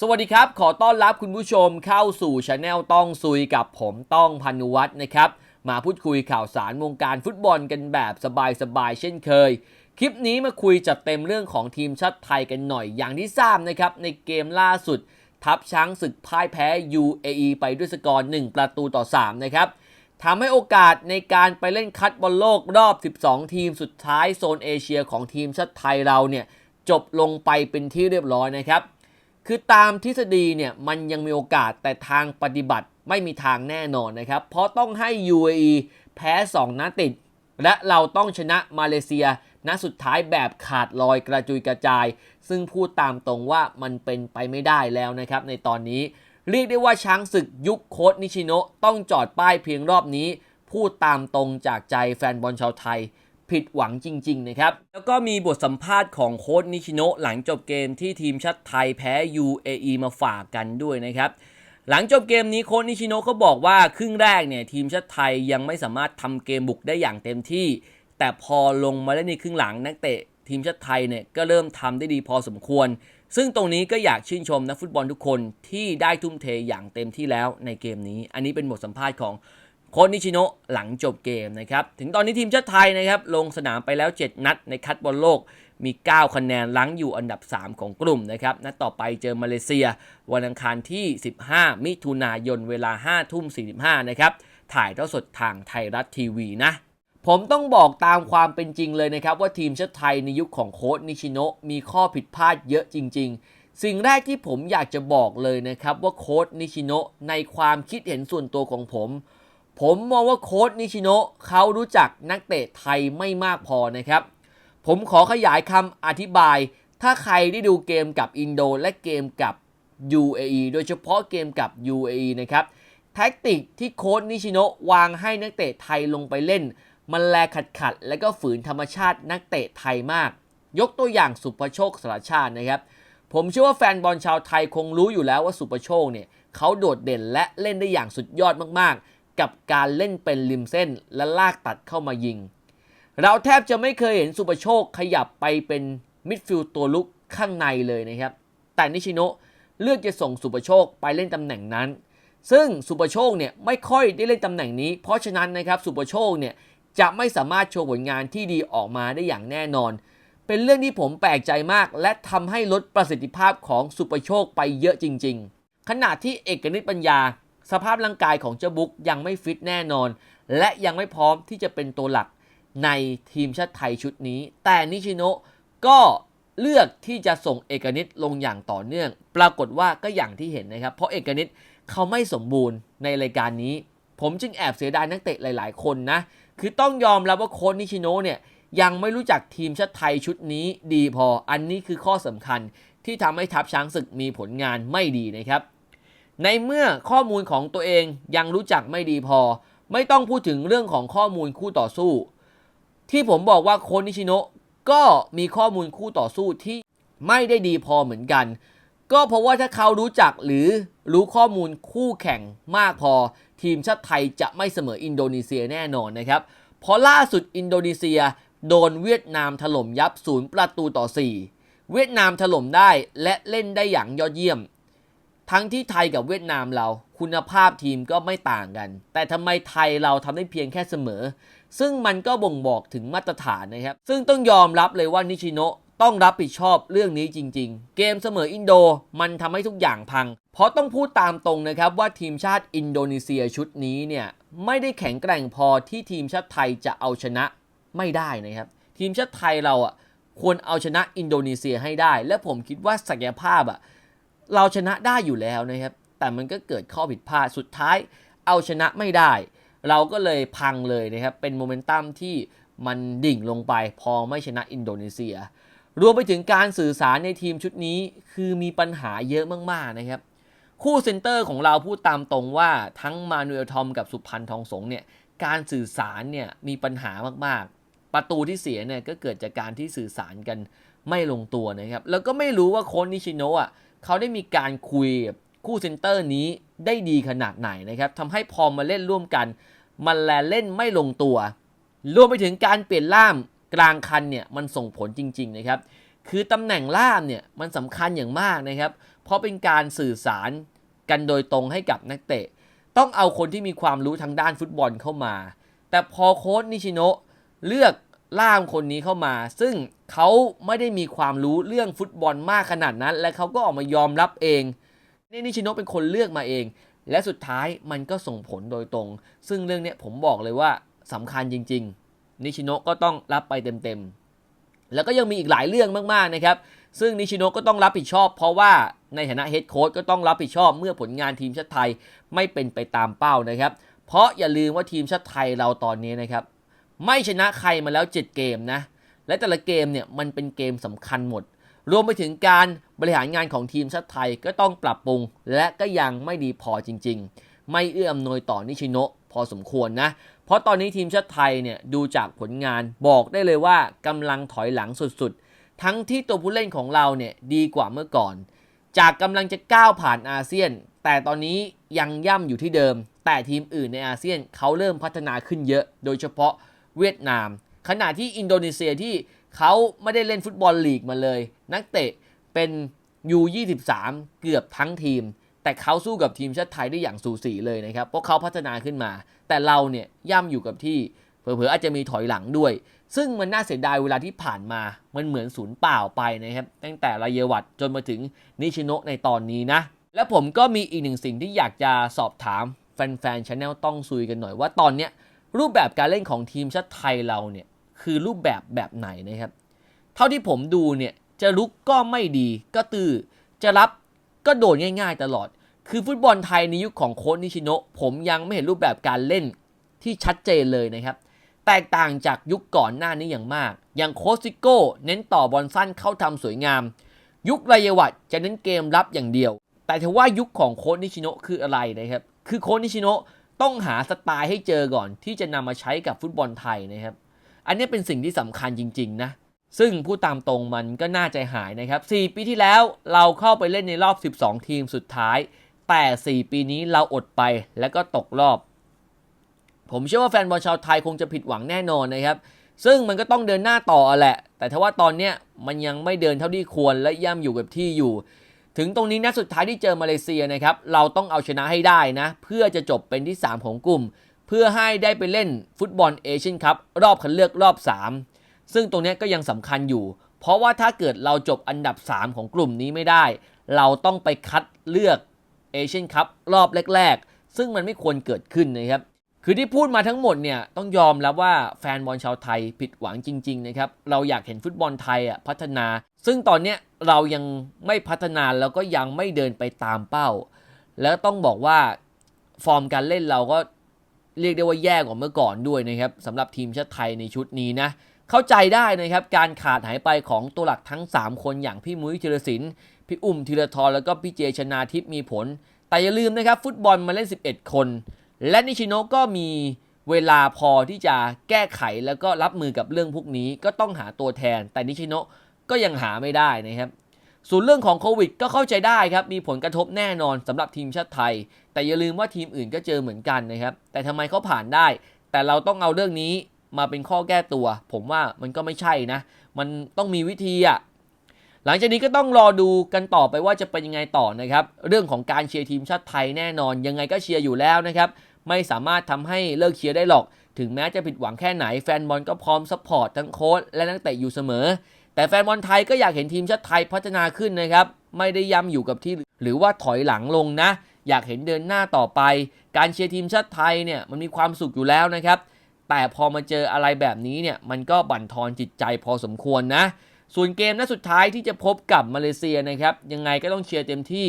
สวัสดีครับ ขอต้อนรับคุณผู้ชมเข้าสู่ช anel ต้องซุยกับผมต้องพันุวัฒน์นะครับ มาพูดคุยข่าวสารวงการฟุตบอลกันแบบสบายๆเช่นเคย คลิปนี้มาคุยจัดเต็มเรื่องของทีมชาติไทยกันหน่อยอย่างที่ทราบนะครับ ในเกมล่าสุด ทัพช้างศึกพ่ายแพ้ UAE ไปด้วยสกอร์ 1 ประตูต่อ 3 นะครับทำให้โอกาสในการไปเล่นคัดบอลโลกรอบ 12 ทีมสุดท้ายโซนเอเชียของทีมชาติไทยเราเนี่ยจบลงไปเป็นที่เรียบร้อยนะครับ คือตามทฤษฎีเนี่ยมันยังมีโอกาสแต่ทางปฏิบัติไม่มีทางแน่นอนนะครับ เพราะต้องให้ UAE แพ้ 2 นัดติด และเราต้องชนะมาเลเซียนัดสุดท้ายแบบขาดลอยกระจุยกระจาย ซึ่งพูดตามตรงว่ามันเป็นไปไม่ได้แล้วนะครับ ในตอนนี้ เรียกได้ว่าช้างศึกยุคโค้ดนิชิโนะต้องจอดป้ายเพียงรอบนี้ พูดตามตรงจากใจแฟนบอลชาวไทย ผิดหวังจริง ๆ นะครับ แล้วก็มีบทสัมภาษณ์ของโค้ชนิชิโนะหลังจบเกมที่ทีมชาติไทยแพ้ UAE มาฝากกันด้วยนะครับ หลังจบเกมนี้โค้ชนิชิโนะก็บอกว่าครึ่งแรกเนี่ยทีมชาติไทยยังไม่สามารถทำเกมบุกได้อย่างเต็มที่ แต่พอลงมาเล่นในครึ่งหลังนักเตะทีมชาติไทยเนี่ยก็เริ่มทำได้ดีพอสมควร ซึ่งตรงนี้ก็อยากชื่นชมนักฟุตบอลทุกคนที่ได้ทุ่มเทอย่างเต็มที่แล้วในเกมนี้ อันนี้เป็นบทสัมภาษณ์ของ ค้ชนิชิโนะหลังจบเกมนะครับ ถึงตอนนี้ทีมชาติไทยนะครับ ลงสนามไปแล้ว 7 นัดในคัดบอลโลกมี 9 คะแนนล้างอยู่อันดับ 3 ของกลุ่มนะครับ นัดต่อไปเจอมาเลเซีย วันอังคารที่ 15 มิถุนายนเวลา 5 ทุ่ม 45 นะครับ ถ่ายทอดสดทางไทยรัฐทีวีนะ ผมต้องบอกตามความเป็นจริงเลยนะครับ ว่าทีมชาติไทยในยุคของโค้ชนิชิโนะมีข้อผิดพลาดเยอะจริง ๆสิ่งแรกที่ผมอยากจะบอกเลยนะครับว่าโค้ชนิชิโนะในความคิดเห็นส่วนตัวของผม ผมมองว่าโค้ชนิชิโนะเขารู้จักนักเตะไทยไม่มากพอนะครับ ผมขอขยายคำอธิบาย ถ้าใครได้ดูเกมกับอินโดและเกมกับ UAE โดยเฉพาะเกมกับ UAE นะครับ แท็กติกที่โค้ชนิชิโนะวางให้นักเตะไทยลงไปเล่น มันแลขัดขัดและก็ฝืนธรรมชาตินักเตะไทยมาก ยกตัวอย่างสุภโชคสารชาตินะครับ ผมเชื่อว่าแฟนบอลชาวไทยคงรู้อยู่แล้วว่าสุภโชคเนี่ยเขาโดดเด่นและเล่นได้อย่างสุดยอดมากๆ กับการเล่นเป็นริมเส้นและลากตัดเข้ามายิง เราแทบจะไม่เคยเห็นสุปโชคขยับไปเป็นมิดฟิลด์ตัวลุกข้างในเลยนะครับ แต่นิชิโนะเลือกจะส่งสุปโชคไปเล่นตำแหน่งนั้น ซึ่งสุปโชคเนี่ยไม่ค่อยได้เล่นตำแหน่งนี้ เพราะฉะนั้นนะครับสุปโชคเนี่ยจะไม่สามารถโชว์ผลงานที่ดีออกมาได้อย่างแน่นอน เป็นเรื่องที่ผมแปลกใจมาก และทำให้ลดประสิทธิภาพของสุปโชคไปเยอะจริง ๆ ขณะที่เอกนิตปัญญา สภาพร่างกายของเจ้าบุ๊กยังไม่ฟิตแน่นอน และยังไม่พร้อมที่จะเป็นตัวหลักในทีมชาติไทยชุดนี้ แต่นิชิโนะก็เลือกที่จะส่งเอกนิตลงอย่างต่อเนื่อง ปรากฏว่าก็อย่างที่เห็นนะครับ เพราะเอกนิตเขาไม่สมบูรณ์ในรายการนี้ ผมจึงแอบเสียดายนักเตะหลาย ๆ คนนะ คือต้องยอมรับว่าโค้ชนิชิโนะเนี่ยยังไม่รู้จักทีมชาติไทยชุดนี้ดีพอ อันนี้คือข้อสำคัญที่ทำให้ทัพช้างศึกมีผลงานไม่ดีนะครับ ในเมื่อข้อมูลของตัวเองยังรู้จักไม่ดีพอ ไม่ต้องพูดถึงเรื่องของข้อมูลคู่ต่อสู้ ที่ผมบอกว่าโคชนิชิโนะก็มีข้อมูลคู่ต่อสู้ที่ไม่ได้ดีพอเหมือนกัน ก็เพราะว่าถ้าเขารู้จักหรือรู้ข้อมูลคู่แข่งมากพอ ทีมชาติไทยจะไม่เสมออินโดนีเซียแน่นอนนะครับ เพราะล่าสุดอินโดนีเซียโดนเวียดนามถล่มยับศูนย์ประตูต่อ 4 เวียดนามถล่มได้และเล่นได้อย่างยอดเยี่ยม ทั้งที่ไทยกับเวียดนามเราคุณภาพทีมก็ไม่ต่างกัน แต่ทำไมไทยเราทำได้เพียงแค่เสมอ ซึ่งมันก็บ่งบอกถึงมาตรฐานนะครับ ซึ่งต้องยอมรับเลยว่านิชิโนต้องรับผิดชอบเรื่องนี้จริง ๆ เกมเสมออินโดมันทำให้ทุกอย่างพัง เพราะต้องพูดตามตรงนะครับว่าทีมชาติอินโดนีเซียชุดนี้เนี่ยไม่ได้แข็งแกร่งพอที่ทีมชาติไทยจะเอาชนะไม่ได้นะครับ ทีมชาติไทยเราอะควรเอาชนะอินโดนีเซียให้ได้ และผมคิดว่าศักยภาพอะ เราชนะได้อยู่แล้วนะครับ แต่มันก็เกิดข้อผิดพลาดสุดท้ายเอาชนะไม่ได้ เราก็เลยพังเลยนะครับ เป็นโมเมนตัมที่มันดิ่งลงไปพอไม่ชนะอินโดนีเซีย รวมไปถึงการสื่อสารในทีมชุดนี้คือมีปัญหาเยอะมากๆนะครับ คู่เซนเตอร์ของเราพูดตามตรงว่าทั้งมานูเอลทอมกับสุพันธ์ทองสงเนี่ยการสื่อสารเนี่ยมีปัญหามากๆ ประตูที่เสียเนี่ยก็เกิดจากการที่สื่อสารกันไม่ลงตัวนะครับ แล้วก็ไม่รู้ว่าโค้ชนิชิโนะอะ เขาได้มีการคุยกับคู่เซนเตอร์นี้ได้ดีขนาดไหนนะครับทำให้พอมาเล่นร่วมกัน มันแลเล่นไม่ลงตัว รวมไปถึงการเปลี่ยนล่ามกลางคันเนี่ยมันส่งผลจริง ๆ นะครับ คือตำแหน่งล่ามเนี่ยมันสำคัญอย่างมากนะครับ เพราะเป็นการสื่อสารกันโดยตรงให้กับนักเตะ ต้องเอาคนที่มีความรู้ทางด้านฟุตบอลเข้ามา แต่พอโค้ชนิชิโนะเลือก ล่ามคนนี้เข้ามา ซึ่งเขาไม่ได้มีความรู้เรื่องฟุตบอลมากขนาดนั้น และเขาก็ออกมายอมรับเองเนนิชิโนเป็นคนเลือกมาเอง และสุดท้ายมันก็ส่งผลโดยตรง ซึ่งเรื่องนี้ผมบอกเลยว่าสำคัญจริง ๆ นิชิโนก็ต้องรับไปเต็มๆ แล้วก็ยังมีอีกหลายเรื่องมากๆนะครับ ซึ่งนิชิโนก็ต้องรับผิดชอบ เพราะว่าในฐานะเฮดโค้ชก็ต้องรับผิดชอบเมื่อผลงานทีมชาติไทยไม่เป็นไปตามเป้านะครับ เพราะอย่าลืมว่าทีมชาติไทยเราตอนนี้นะครับ ไม่ชนะใครมาแล้ว 7 เกมนะ และแต่ละเกมเนี่ยมันเป็นเกมสำคัญหมด รวมไปถึงการบริหารงานของทีมชาติไทยก็ต้องปรับปรุง และก็ยังไม่ดีพอจริง ๆ ไม่เอื้ออำนวยต่อนิชิโนะพอสมควรนะ เพราะตอนนี้ทีมชาติไทยเนี่ยดูจากผลงานบอกได้เลยว่ากำลังถอยหลังสุดๆ ทั้งที่ตัวผู้เล่นของเราเนี่ยดีกว่าเมื่อก่อน จากกำลังจะก้าวผ่านอาเซียน แต่ตอนนี้ยังย่ำอยู่ที่เดิม แต่ทีมอื่นในอาเซียนเขาเริ่มพัฒนาขึ้นเยอะ โดยเฉพาะ เวียดนาม ขณะที่อินโดนีเซียที่เขาไม่ได้เล่นฟุตบอลลีกมาเลย นักเตะเป็น U23 เกือบทั้งทีม แต่เขาสู้กับทีมชาติไทยได้อย่างสูสีเลยนะครับเพราะเขาพัฒนาขึ้นมา แต่เราเนี่ยย่ำอยู่กับที่เผลอๆอาจจะมีถอยหลังด้วย ซึ่งมันน่าเสียดายเวลาที่ผ่านมามันเหมือนศูนย์เปล่าไปนะครับตั้งแต่รายวัตจนมาถึงนิชิโนะในตอนนี้นะและผมก็มีอีกหนึ่งสิ่งที่อยากจะสอบถามแฟนๆชาแนลต้องซุยกันหน่อยว่าตอนเนี้ย รูปแบบการเล่นของทีมชาติไทยเราเนี่ยคือรูปแบบแบบไหนนะครับ เท่าที่ผมดูเนี่ยจะลุกก็ไม่ดีก็ตื้อจะรับก็โดนง่าย ๆ ตลอด คือฟุตบอลไทยในยุคของโค้ชนิชิโนะผมยังไม่เห็นรูปแบบการเล่นที่ชัดเจนเลยนะครับ แตกต่างจากยุคก่อนหน้านี้อย่างมาก อย่างโคชซิโก้เน้นต่อบอลสั้นเข้าทำสวยงาม ยุครายวัตจะเน้นเกมรับอย่างเดียว แต่ถือว่ายุคของโค้ชนิชิโนะคืออะไรนะครับ คือโค้ชนิชิโนะ ต้องหาสไตล์ให้เจอก่อน ที่จะนำมาใช้กับฟุตบอลไทยนะครับ อันนี้เป็นสิ่งที่สำคัญจริง ๆ นะ ซึ่งพูดตามตรงมันก็น่าใจหายนะครับ 4 ปีที่แล้วเราเข้าไปเล่นในรอบ 12 ทีมสุดท้าย แต่ 4 ปีนี้เราอดไปแล้วก็ตกรอบ ผมเชื่อว่าแฟนบอลชาวไทยคงจะผิดหวังแน่นอนนะครับ ซึ่งมันก็ต้องเดินหน้าต่อแหละ แต่ถ้าว่าตอนเนี้ยมันยังไม่เดินเท่าที่ควรและย่ำอยู่กับที่อยู่ ถึงตรงนี้นัดสุดท้ายที่เจอมาเลเซียนะครับเราต้องเอาชนะให้ได้นะ เพื่อจะจบเป็นที่ 3 ของกลุ่ม เพื่อให้ได้ไปเล่นฟุตบอลเอเชียนคัพรอบคัดเลือกรอบ 3 ซึ่งตรงนี้ก็ยังสำคัญอยู่ เพราะว่าถ้าเกิดเราจบอันดับ 3 ของกลุ่มนี้ไม่ได้ เราต้องไปคัดเลือกเอเชียนคัพรอบแรก ๆ ซึ่งมันไม่ควรเกิดขึ้นนะครับคือที่พูดมาทั้งหมดเนี่ยต้องยอมรับว่าแฟนบอลชาวไทยผิดหวังจริงๆนะครับเราอยากเห็นฟุตบอลไทยอะพัฒนา ซึ่งตอนเนี้ย เรายังไม่พัฒนาแล้วก็ยังไม่เดินไปตามเป้า แล้วต้องบอกว่าฟอร์มการเล่นเราก็เรียกได้ว่าแย่กว่าเมื่อก่อนด้วยนะครับสำหรับทีมชาติไทยในชุดนี้นะ เข้าใจได้นะครับ การขาดหายไปของตัวหลักทั้ง 3 คนอย่างพี่มุ้ยธีรศิลป์พี่อุ้มธีรทรแล้วก็พี่เจชนาทิพย์มีผล แต่อย่าลืมนะครับ ฟุตบอลมาเล่น 11 คน และนิชิโนก็มีเวลาพอที่จะแก้ไขแล้วก็รับมือกับเรื่องพวกนี้ ก็ต้องหาตัวแทน แต่นิชิโน ก็ยังหาไม่ได้นะครับ ส่วนเรื่องของโควิดก็เข้าใจได้ครับ มีผลกระทบแน่นอนสำหรับทีมชาติไทย แต่อย่าลืมว่าทีมอื่นก็เจอเหมือนกันนะครับ แต่ทำไมเขาผ่านได้ แต่เราต้องเอาเรื่องนี้มาเป็นข้อแก้ตัว ผมว่ามันก็ไม่ใช่นะ มันต้องมีวิธีอะหลังจากนี้ก็ต้องรอดูกันต่อไปว่าจะเป็นยังไงต่อนะครับ เรื่องของการเชียร์ทีมชาติไทยแน่นอน ยังไงก็เชียร์อยู่แล้วนะครับ ไม่สามารถทำให้เลิกเชียร์ได้หรอก ถึงแม้จะผิดหวังแค่ไหนแฟนบอลก็พร้อมซัพพอร์ตทั้งโค้ชและนักเตะอยู่เสมอ แต่แฟนบอลไทยก็อยากเห็นทีมชาติไทยพัฒนาขึ้นนะครับ ไม่ได้ย้ำอยู่กับที่หรือว่าถอยหลังลงนะ อยากเห็นเดินหน้าต่อไป การเชียร์ทีมชาติไทยเนี่ยมันมีความสุขอยู่แล้วนะครับ แต่พอมาเจออะไรแบบนี้เนี่ยมันก็บั่นทอนจิตใจพอสมควรนะ ส่วนเกมนัดสุดท้ายที่จะพบกับมาเลเซียนะครับยังไงก็ต้องเชียร์เต็มที่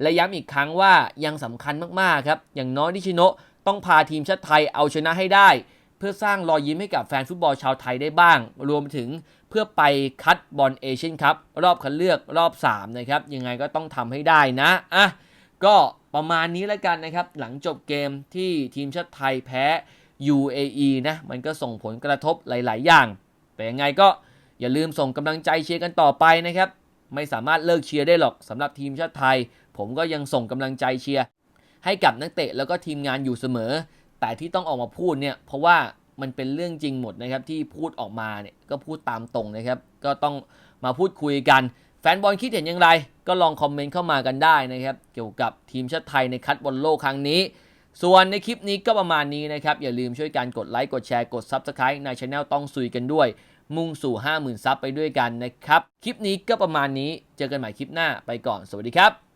และย้ำอีกครั้งว่ายังสำคัญมากๆครับอย่างน้อยนิชิโนะต้องพาทีมชาติไทยเอาชนะให้ได้ เพื่อสร้างรอยยิ้มให้กับแฟนฟุตบอลชาวไทยได้บ้าง รวมถึงเพื่อไปคัดบอลเอเชียนคัพรอบคัดเลือกรอบ 3 นะครับ ยังไงก็ต้องทำให้ได้นะอะก็ประมาณนี้แล้วกันนะครับ หลังจบเกมที่ทีมชาติไทยแพ้ UAE นะ มันก็ส่งผลกระทบหลาย ๆ อย่าง แต่ยังไงก็อย่าลืมส่งกำลังใจเชียร์กันต่อไปนะครับ ไม่สามารถเลิกเชียร์ได้หรอกสำหรับทีมชาติไทย ผมก็ยังส่งกำลังใจเชียร์ให้กับนักเตะแล้วก็ทีมงานอยู่เสมอ แต่ที่ต้องออกมาพูดเนี่ยเพราะว่ามันเป็นเรื่องจริงหมดนะครับที่พูดออกมาเนี่ยก็พูดตามตรงนะครับ ก็ต้องมาพูดคุยกัน แฟนบอลคิดเห็นอย่างไร ก็ลองคอมเมนต์เข้ามากันได้นะครับ เกี่ยวกับทีมชาติไทยในคัดบอลโลกครั้งนี้ ส่วนในคลิปนี้ก็ประมาณนี้นะครับ อย่าลืมช่วยกันกดไลค์กดแชร์กด Subscribe ในช anel ต้องซุยกันด้วย มุ่งสู่ 50,000 ซับไปด้วยกันนะครับ คลิปนี้ก็ประมาณนี้เจอกันใหม่คลิปหน้าไปก่อนสวัสดีครับ